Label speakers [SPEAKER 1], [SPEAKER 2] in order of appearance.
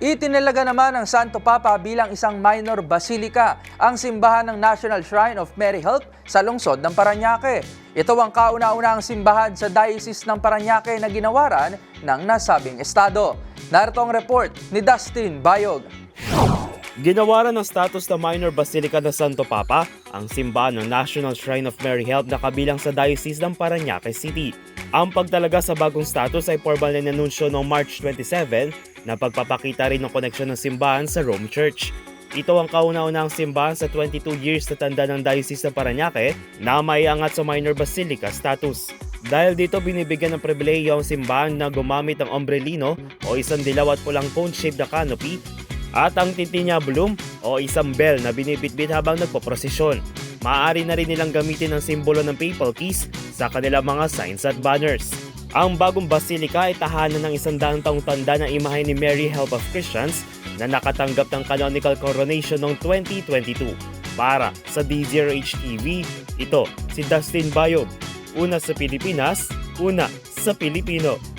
[SPEAKER 1] Itinalaga naman ng Santo Papa bilang isang minor basilica ang simbahan ng National Shrine of Mary Help sa lungsod ng Paranaque. Ito ang kauna-unahang simbahan sa Diocese ng Paranaque na ginawaran ng nasabing estado. Narito ang report ni Dustin Bayog.
[SPEAKER 2] Ginawaran ng status na minor basilica ng Santo Papa ang simbahan ng National Shrine of Mary Help na kabilang sa Diocese ng Paranaque City. Ang pagtalaga sa bagong status ay formal na inanunsyo noong March 27 na pagpapakita rin ng koneksyon ng simbahan sa Rome Church. Ito ang kauna-unahang simbahan sa 22 years na tanda ng Diocese ng Paranaque na maiangat sa minor basilica status. Dahil dito binibigyan ng pribilehiyo ang simbahan na gumamit ng ombrelino o isang dilaw at pulang cone-shaped na canopy at ang titinya bloom o isang bell na binibitbit habang nagpoprosesyon. Maaari na rin nilang gamitin ang simbolo ng papal keys sa kanilang mga signs at banners. Ang bagong basilika ay tahanan ng isang daang taong tanda ng imahe ni Mary Help of Christians na nakatanggap ng canonical coronation noong 2022. Para sa D0H TV, ito si Dustin Bayog. Una sa Pilipinas, una sa Pilipino.